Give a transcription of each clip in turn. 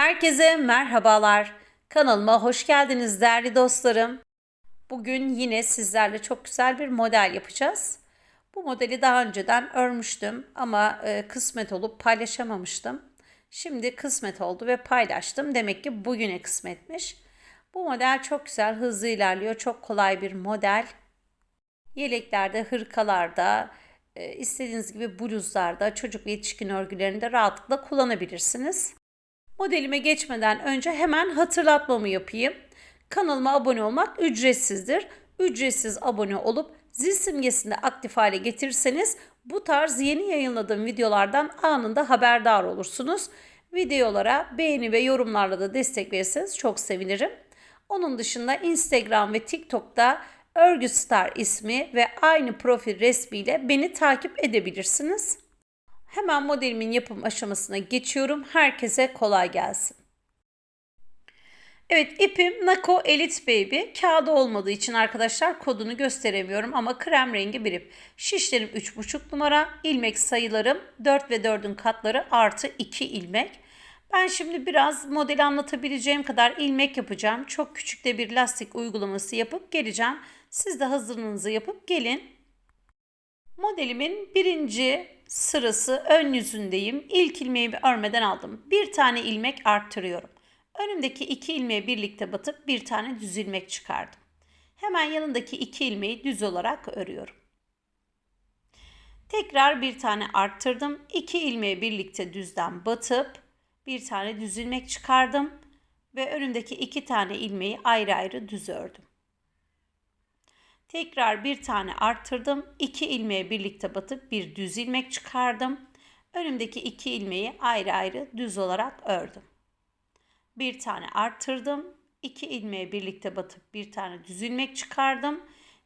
Herkese merhabalar. Kanalıma hoş geldiniz değerli dostlarım. Bugün yine sizlerle çok güzel bir model yapacağız. Bu modeli daha önceden örmüştüm ama e, kısmet olup paylaşamamıştım. Şimdi kısmet oldu ve paylaştım. Demek ki bugüne kısmetmiş. Bu model çok güzel, hızlı ilerliyor. Çok kolay bir model. Yeleklerde, hırkalarda, e, istediğiniz gibi bluzlarda, çocuk ve yetişkin örgülerinde rahatlıkla kullanabilirsiniz. Modelime geçmeden önce hemen hatırlatmamı yapayım. Kanalıma abone olmak ücretsizdir. Ücretsiz abone olup zil simgesini aktif hale getirirseniz bu tarz yeni yayınladığım videolardan anında haberdar olursunuz. Videolara beğeni ve yorumlarla da destek verirseniz çok sevinirim. Onun dışında Instagram ve TikTok'ta Örgü Star ismi ve aynı profil resmiyle beni takip edebilirsiniz. Hemen modelimin yapım aşamasına geçiyorum. Herkese kolay gelsin. Evet ipim Nako Elite Baby. Kağıdı olmadığı için arkadaşlar kodunu gösteremiyorum ama krem rengi bir ip. Şişlerim 3,5 numara. ilmek sayılarım 4 ve 4'ün katları artı 2 ilmek. Ben şimdi biraz modeli anlatabileceğim kadar ilmek yapacağım. Çok küçük de bir lastik uygulaması yapıp geleceğim. Siz de hazırlığınızı yapıp gelin. Modelimin birinci sırası ön yüzündeyim. İlk ilmeği örmeden aldım. Bir tane ilmek arttırıyorum. Önümdeki iki ilmeği birlikte batıp bir tane düz ilmek çıkardım. Hemen yanındaki iki ilmeği düz olarak örüyorum. Tekrar bir tane arttırdım. İki ilmeği birlikte düzden batıp bir tane düz ilmek çıkardım ve önündeki iki tane ilmeği ayrı ayrı düz ördüm. Tekrar bir tane arttırdım. İki ilmeği birlikte batıp bir düz ilmek çıkardım. Önümdeki iki ilmeği ayrı ayrı düz olarak ördüm. Bir tane arttırdım. İki ilmeği birlikte batıp bir tane düz ilmek çıkardım.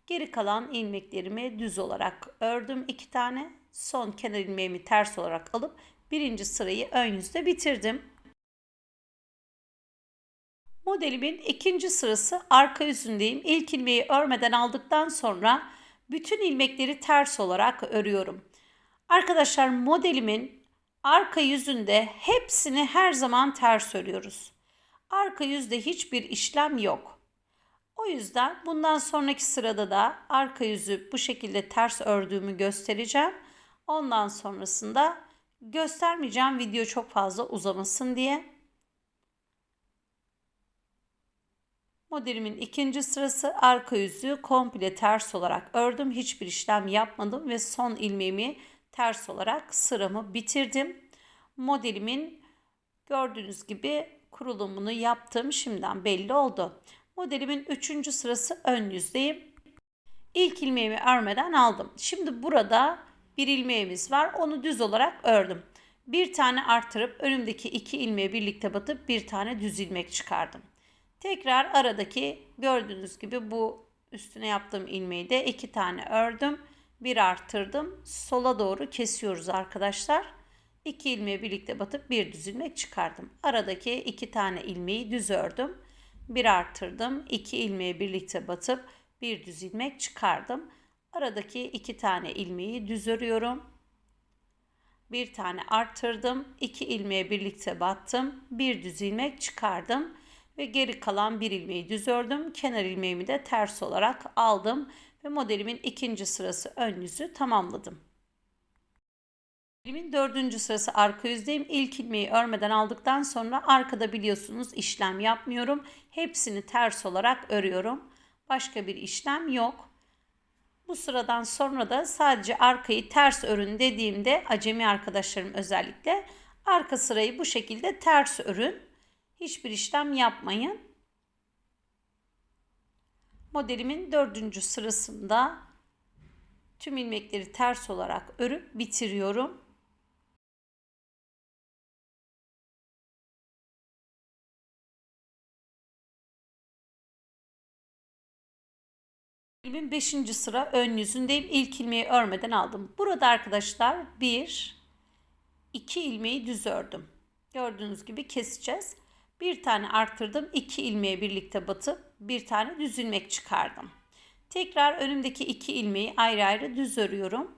Geri kalan ilmeklerimi düz olarak ördüm. iki tane son kenar ilmeğimi ters olarak alıp birinci sırayı ön yüzde bitirdim. Modelimin ikinci sırası arka yüzündeyim. İlk ilmeği örmeden aldıktan sonra bütün ilmekleri ters olarak örüyorum. Arkadaşlar modelimin arka yüzünde hepsini her zaman ters örüyoruz. Arka yüzde hiçbir işlem yok. O yüzden bundan sonraki sırada da arka yüzü bu şekilde ters ördüğümü göstereceğim. Ondan sonrasında göstermeyeceğim video çok fazla uzamasın diye. Modelimin ikinci sırası arka yüzü komple ters olarak ördüm. Hiçbir işlem yapmadım ve son ilmeğimi ters olarak sıramı bitirdim. Modelimin gördüğünüz gibi kurulumunu yaptım. Şimdiden belli oldu. Modelimin üçüncü sırası ön yüzdeyim. İlk ilmeğimi örmeden aldım. Şimdi burada bir ilmeğimiz var. Onu düz olarak ördüm. Bir tane artırıp önümdeki iki ilmeği birlikte batıp bir tane düz ilmek çıkardım. Tekrar aradaki gördüğünüz gibi bu üstüne yaptığım ilmeği de iki tane ördüm. Bir arttırdım. Sola doğru kesiyoruz arkadaşlar. İki ilmeği birlikte batıp bir düz ilmek çıkardım. Aradaki iki tane ilmeği düz ördüm. Bir arttırdım. iki ilmeği birlikte batıp bir düz ilmek çıkardım. Aradaki iki tane ilmeği düz örüyorum. Bir tane arttırdım. iki ilmeği birlikte battım. Bir düz ilmek çıkardım ve geri kalan bir ilmeği düz ördüm. Kenar ilmeğimi de ters olarak aldım ve modelimin ikinci sırası ön yüzü tamamladım. Modelimin dördüncü sırası arka yüzdeyim. İlk ilmeği örmeden aldıktan sonra arkada biliyorsunuz işlem yapmıyorum. Hepsini ters olarak örüyorum. Başka bir işlem yok. Bu sıradan sonra da sadece arkayı ters örün dediğimde acemi arkadaşlarım özellikle arka sırayı bu şekilde ters örün. Hiçbir işlem yapmayın. Modelimin dördüncü sırasında tüm ilmekleri ters olarak örüp bitiriyorum. Modelimin 5. sıra ön yüzündeyim. İlk ilmeği örmeden aldım. Burada arkadaşlar 1 2 ilmeği düz ördüm. Gördüğünüz gibi keseceğiz. Bir tane artırdım. 2 ilmeği birlikte batıp bir tane düz ilmek çıkardım. Tekrar önümdeki iki ilmeği ayrı ayrı düz örüyorum.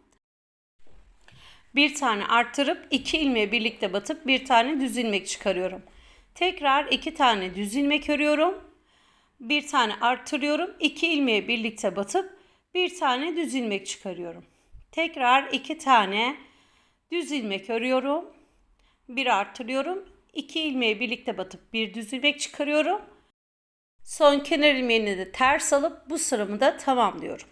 Bir tane artırıp iki ilmeği birlikte batıp bir tane düz ilmek çıkarıyorum. Tekrar iki tane düz ilmek örüyorum. Bir tane artırıyorum. iki ilmeği birlikte batıp bir tane düz ilmek çıkarıyorum. Tekrar iki tane düz ilmek örüyorum. Bir artırıyorum. 2 ilmeği birlikte batıp bir düz ilmek çıkarıyorum. Son kenar ilmeğini de ters alıp bu sıramı da tamamlıyorum.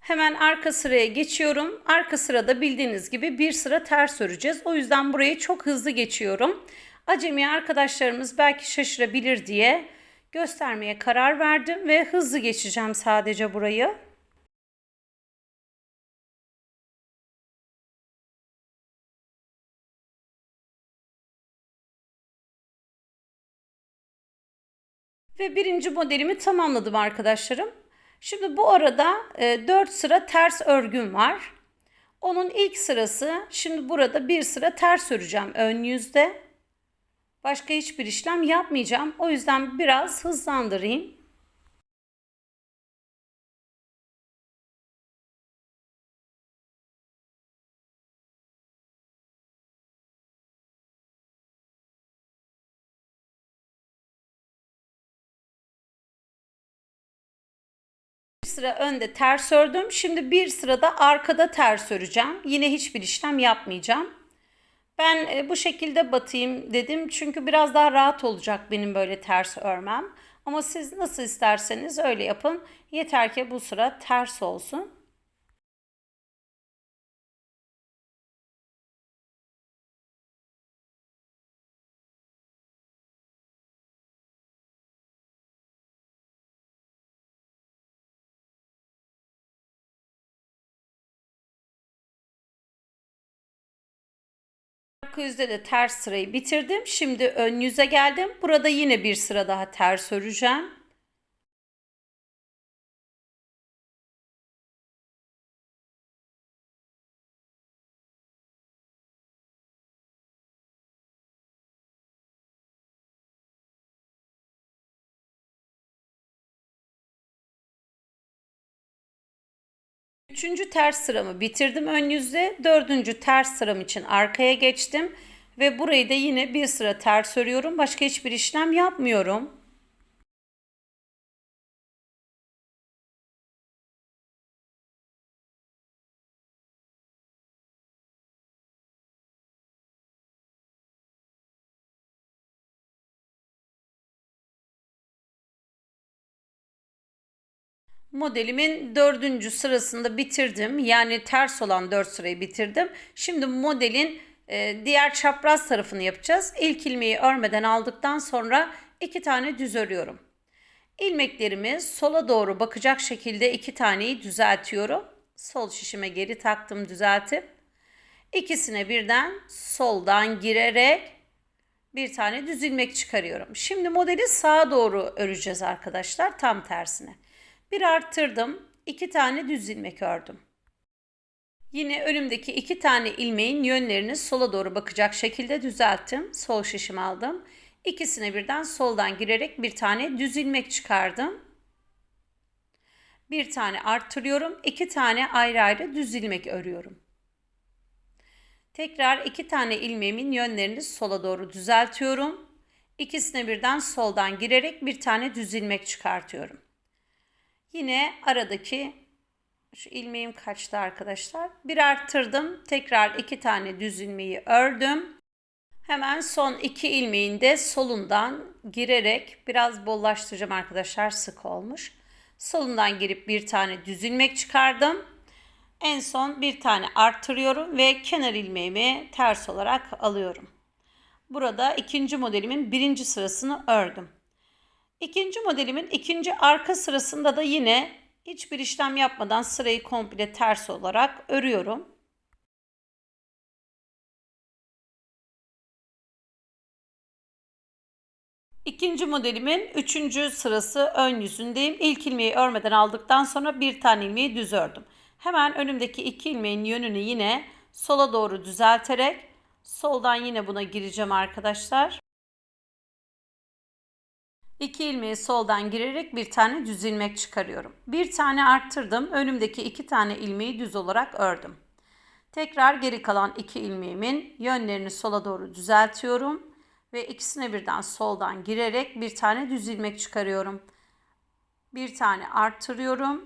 Hemen arka sıraya geçiyorum. Arka sırada bildiğiniz gibi bir sıra ters öreceğiz. O yüzden burayı çok hızlı geçiyorum. Acemi arkadaşlarımız belki şaşırabilir diye göstermeye karar verdim ve hızlı geçeceğim sadece burayı. Ve birinci modelimi tamamladım arkadaşlarım. Şimdi bu arada e, 4 sıra ters örgüm var. Onun ilk sırası şimdi burada bir sıra ters öreceğim ön yüzde. Başka hiçbir işlem yapmayacağım. O yüzden biraz hızlandırayım. Sıra önde ters ördüm. Şimdi bir sırada arkada ters öreceğim. Yine hiçbir işlem yapmayacağım. Ben e, bu şekilde batayım dedim. Çünkü biraz daha rahat olacak benim böyle ters örmem. Ama siz nasıl isterseniz öyle yapın. Yeter ki bu sıra ters olsun. Arka yüzde de ters sırayı bitirdim. Şimdi ön yüze geldim. Burada yine bir sıra daha ters öreceğim. Üçüncü ters sıramı bitirdim ön yüzde. Dördüncü ters sıram için arkaya geçtim. Ve burayı da yine bir sıra ters örüyorum. Başka hiçbir işlem yapmıyorum. Modelimin dördüncü sırasında bitirdim. Yani ters olan dört sırayı bitirdim. Şimdi modelin e, diğer çapraz tarafını yapacağız. İlk ilmeği örmeden aldıktan sonra iki tane düz örüyorum. İlmeklerimi sola doğru bakacak şekilde iki taneyi düzeltiyorum. Sol şişime geri taktım düzeltip. İkisine birden soldan girerek bir tane düz ilmek çıkarıyorum. Şimdi modeli sağa doğru öreceğiz arkadaşlar. Tam tersine. Bir arttırdım. iki tane düz ilmek ördüm. Yine önümdeki iki tane ilmeğin yönlerini sola doğru bakacak şekilde düzelttim. Sol şişim aldım. İkisine birden soldan girerek bir tane düz ilmek çıkardım. Bir tane arttırıyorum. iki tane ayrı ayrı düz ilmek örüyorum. Tekrar iki tane ilmeğimin yönlerini sola doğru düzeltiyorum. İkisine birden soldan girerek bir tane düz ilmek çıkartıyorum. Yine aradaki şu ilmeğim kaçtı arkadaşlar. Bir arttırdım. Tekrar iki tane düz ilmeği ördüm. Hemen son iki ilmeğin de solundan girerek biraz bollaştıracağım arkadaşlar sık olmuş. Solundan girip bir tane düz ilmek çıkardım. En son bir tane arttırıyorum ve kenar ilmeğimi ters olarak alıyorum. Burada ikinci modelimin birinci sırasını ördüm. İkinci modelimin ikinci arka sırasında da yine hiçbir işlem yapmadan sırayı komple ters olarak örüyorum. İkinci modelimin üçüncü sırası ön yüzündeyim. İlk ilmeği örmeden aldıktan sonra bir tane ilmeği düz ördüm. Hemen önümdeki iki ilmeğin yönünü yine sola doğru düzelterek soldan yine buna gireceğim arkadaşlar. İki ilmeği soldan girerek bir tane düz ilmek çıkarıyorum. Bir tane arttırdım. Önümdeki iki tane ilmeği düz olarak ördüm. Tekrar geri kalan iki ilmeğimin yönlerini sola doğru düzeltiyorum. ve ikisine birden soldan girerek bir tane düz ilmek çıkarıyorum. Bir tane arttırıyorum.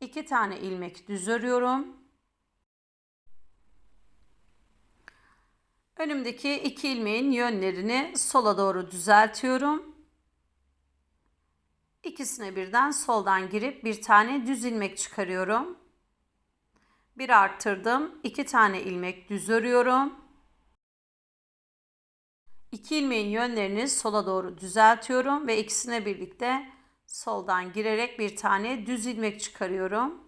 iki tane ilmek düz örüyorum. Önümdeki iki ilmeğin yönlerini sola doğru düzeltiyorum. İkisine birden soldan girip bir tane düz ilmek çıkarıyorum. Bir arttırdım. iki tane ilmek düz örüyorum. İki ilmeğin yönlerini sola doğru düzeltiyorum ve ikisine birlikte soldan girerek bir tane düz ilmek çıkarıyorum.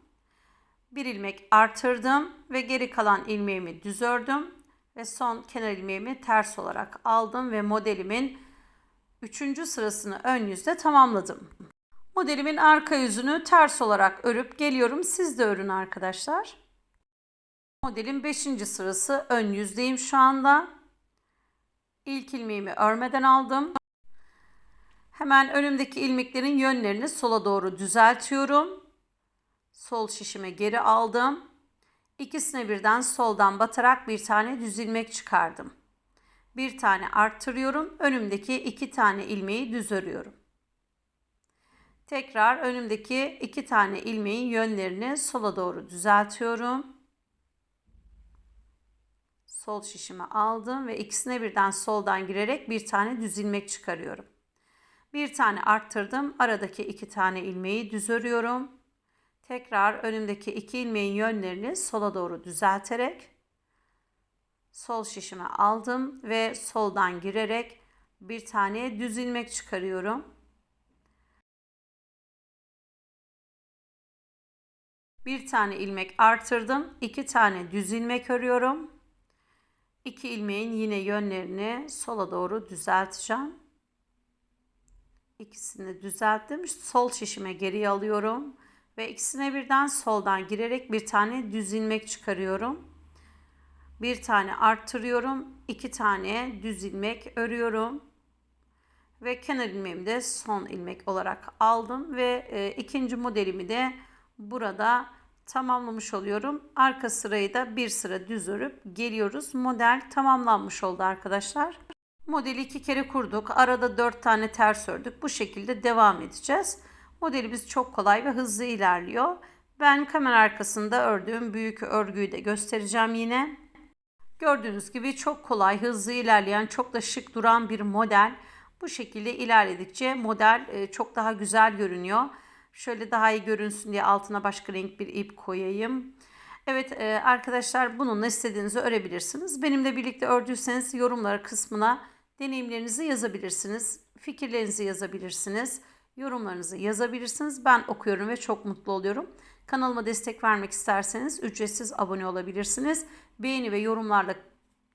Bir ilmek artırdım ve geri kalan ilmeğimi düz ördüm ve son kenar ilmeğimi ters olarak aldım ve modelimin üçüncü sırasını ön yüzde tamamladım. Modelimin arka yüzünü ters olarak örüp geliyorum. Siz de örün arkadaşlar. Modelin 5. sırası ön yüzdeyim şu anda. İlk ilmeğimi örmeden aldım. Hemen önümdeki ilmeklerin yönlerini sola doğru düzeltiyorum. Sol şişime geri aldım. İkisine birden soldan batarak bir tane düz ilmek çıkardım. Bir tane arttırıyorum. Önümdeki iki tane ilmeği düz örüyorum. Tekrar önümdeki iki tane ilmeğin yönlerini sola doğru düzeltiyorum. Sol şişimi aldım ve ikisine birden soldan girerek bir tane düz ilmek çıkarıyorum. Bir tane arttırdım. Aradaki iki tane ilmeği düz örüyorum. Tekrar önümdeki iki ilmeğin yönlerini sola doğru düzelterek sol şişime aldım ve soldan girerek bir tane düz ilmek çıkarıyorum. Bir tane ilmek artırdım. iki tane düz ilmek örüyorum. İki ilmeğin yine yönlerini sola doğru düzelteceğim. İkisini düzelttim. Sol şişime geri alıyorum ve ikisine birden soldan girerek bir tane düz ilmek çıkarıyorum. Bir tane arttırıyorum. iki tane düz ilmek örüyorum. Ve kenar ilmeğimi de son ilmek olarak aldım ve e, ikinci modelimi de burada tamamlamış oluyorum. Arka sırayı da bir sıra düz örüp geliyoruz. Model tamamlanmış oldu arkadaşlar. Modeli iki kere kurduk. Arada dört tane ters ördük. Bu şekilde devam edeceğiz. Modelimiz çok kolay ve hızlı ilerliyor. Ben kamera arkasında ördüğüm büyük örgüyü de göstereceğim yine. Gördüğünüz gibi çok kolay, hızlı ilerleyen, çok da şık duran bir model. Bu şekilde ilerledikçe model e, çok daha güzel görünüyor. Şöyle daha iyi görünsün diye altına başka renk bir ip koyayım. Evet e, arkadaşlar bununla istediğinizi örebilirsiniz. Benimle birlikte ördüyseniz yorumlar kısmına deneyimlerinizi yazabilirsiniz. Fikirlerinizi yazabilirsiniz. Yorumlarınızı yazabilirsiniz. Ben okuyorum ve çok mutlu oluyorum. Kanalıma destek vermek isterseniz ücretsiz abone olabilirsiniz. Beğeni ve yorumlarla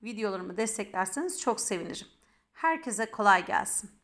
videolarımı desteklerseniz çok sevinirim. Herkese kolay gelsin.